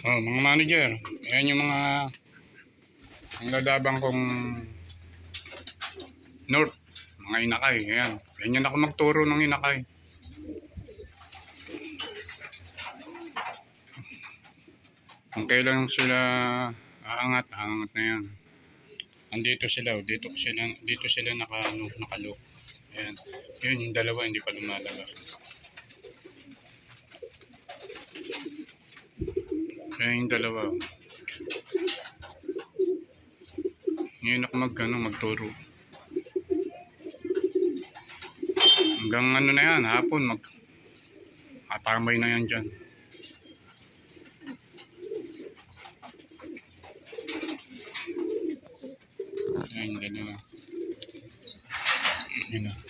Oh, mga manager. Ayan yung mga ang ladabang kong North. Mga inakay. Ayan. Ganyan ako magturo ng inakay. Kung kailan sila aangat, aangat na yan. Andito sila, oh. dito sila, dito sila naka, ano, nakalook. Ayan. Yun, yung dalawa hindi pa lumalabas. Ayan yung dalawa. Ngayon ako mag, ano, magturo. Hanggang ano na yan, hapon, mag, atambay na yan dyan. Ayan, dalawa. Yun na.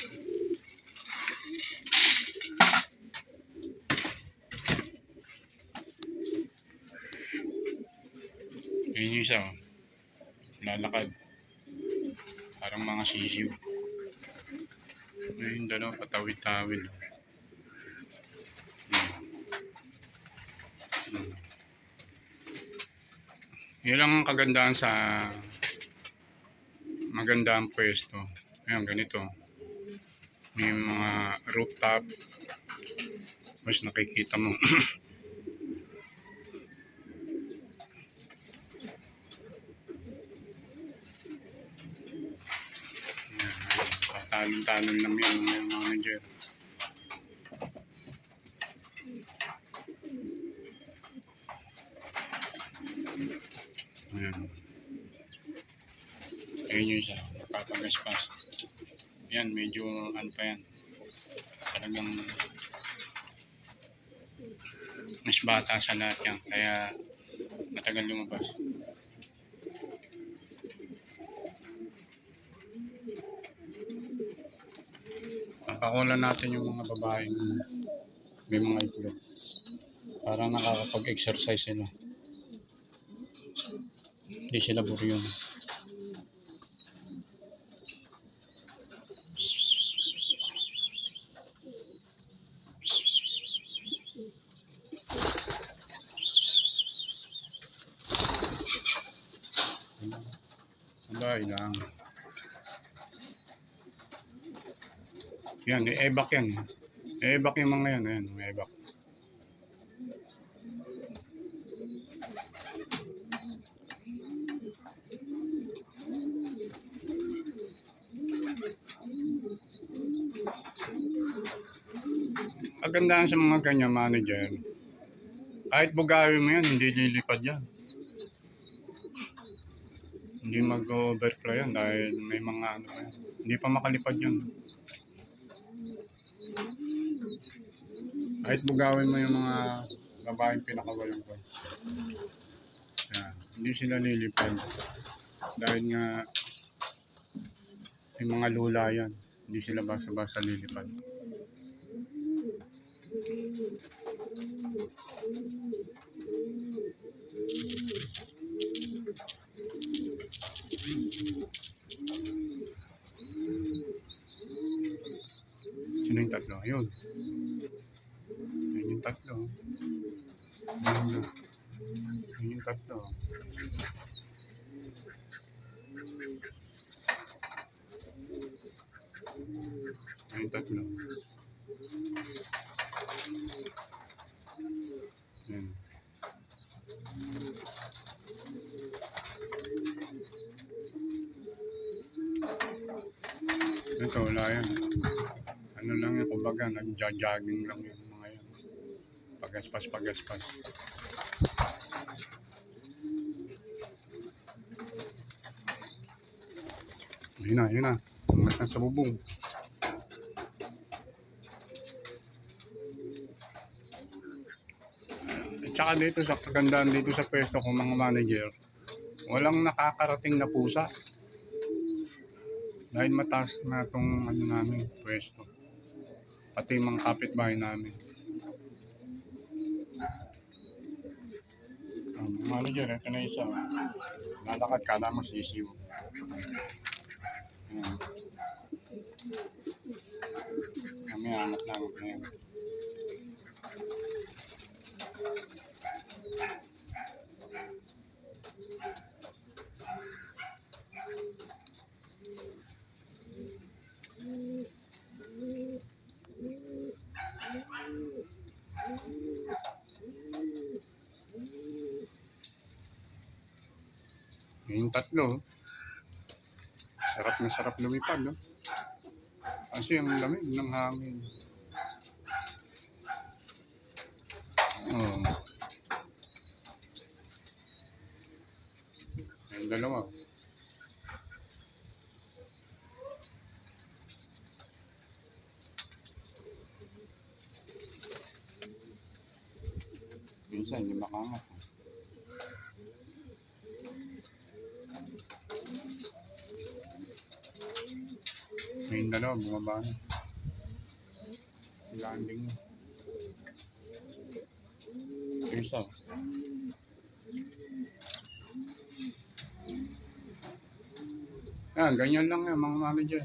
Yun yung isa, oh. Lalakad. Parang mga sisiw. Ayun, dalawa, patawid-tawid. Hmm. Yun lang ang kagandahan sa magandang pwesto. Ayan, ganito. May mga rooftop. Mas nakikita mo. Talon-talon lang yan, mga manager. Ayan. Ayun yung isa, nagpapagaspas. Yan, medyo ano pa yan. Talagang mas bata sa lahat yan. Kaya matagal lumabas. Papakulan natin yung mga babaeng may mga itlog. Para nakakapag-exercise sila. Hindi sila buryon. Sabay lang. Yan, e-ebak yan. E-ebak yung mga yan. Ayan, e-ebak. Kagandahan sa mga ganyan manager, kahit bugawin mo yan, hindi lilipad yan. Hindi mag-overflow yan dahil may mga ano pa yan. Hindi pa makalipad yan. Kahit bugawin mo yung mga babaeng pinakawalang ko. Yan. Hindi sila lilipad. Dahil nga may mga lula yan. Hindi sila basa-basa lilipad. Sino yung tatlo? Yun. Yun yung tatlo. Na. Yun yung tatlo. Yung tatlo. Yun. Ito, wala yan. Ano lang yan, kumbaga, nag-jogging lang yan. Pagaspas, pagaspas. Yun na, yun na. Umat na sa bubong. At saka dito sa kagandaan dito sa pwesto ko mga manager, walang nakakarating na pusa. Dahil mataas na itong ano namin, pwesto. Pati mga kapitbahay namin. Um, manager, ito na isa. Lalakad ka lang mo sisiw. Ayan. Kami angat na angat Yung tatlo. Sarap na sarap lumipad, no? Kasi ang lamig ng hangin. Oo. Yung dalawa. Minsan, hindi makangat. Yung dalawa, bumaba na. Landing na. Yung isa. Yan, ganyan lang yan, mga manager.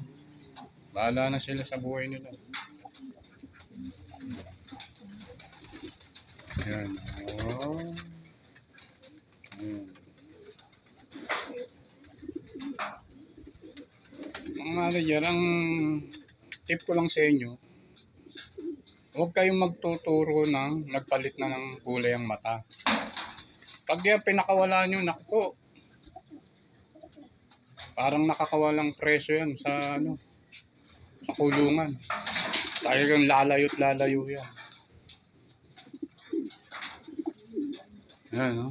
Bahala na sila sa buhay nila. Yan. Oh. Mga manager, ang tip ko lang sa inyo, huwag kayong magtuturo ng nagpalit na ng kulay ang mata. Pag yan pinakawala nyo, naku, parang nakakawalang presyo yan sa ano, sa kulungan. Talagang lalayo't lalayo yan. Yan, no?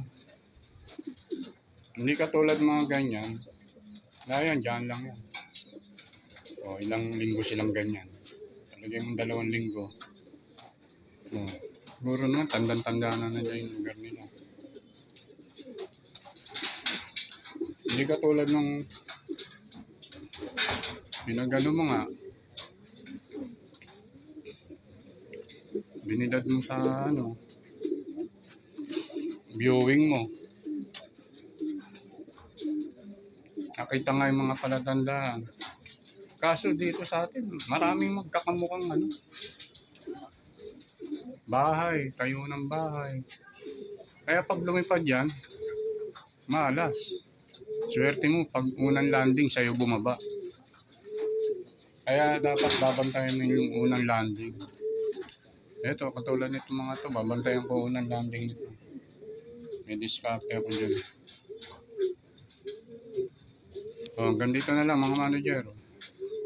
Hindi katulad mga ganyan. Yan, dyan lang yan. O, ilang linggo silang ganyan. Talaga yung dalawang linggo. O, siguro naman, tandang-tanda na nila yung lugar nila. Hindi katulad nung pinagano mo nga, binilad mo sa ano, viewing mo. Nakita nga yung mga palatandaan. Kaso dito sa atin, maraming magkakamukhang ano. Bahay, tayo ng bahay. Kaya pag lumipad yan, malas. Swerte mo pag unang landing sa'yo bumaba. Kaya dapat babantayan mo yung unang landing. Ito, katulad nito mga to, babantayan ko unang landing nito. May diskarte ako dyan. Oh, hanggang dito na lang mga manager.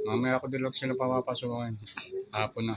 Mamaya ko din lang sila papapasukin. Hapon na.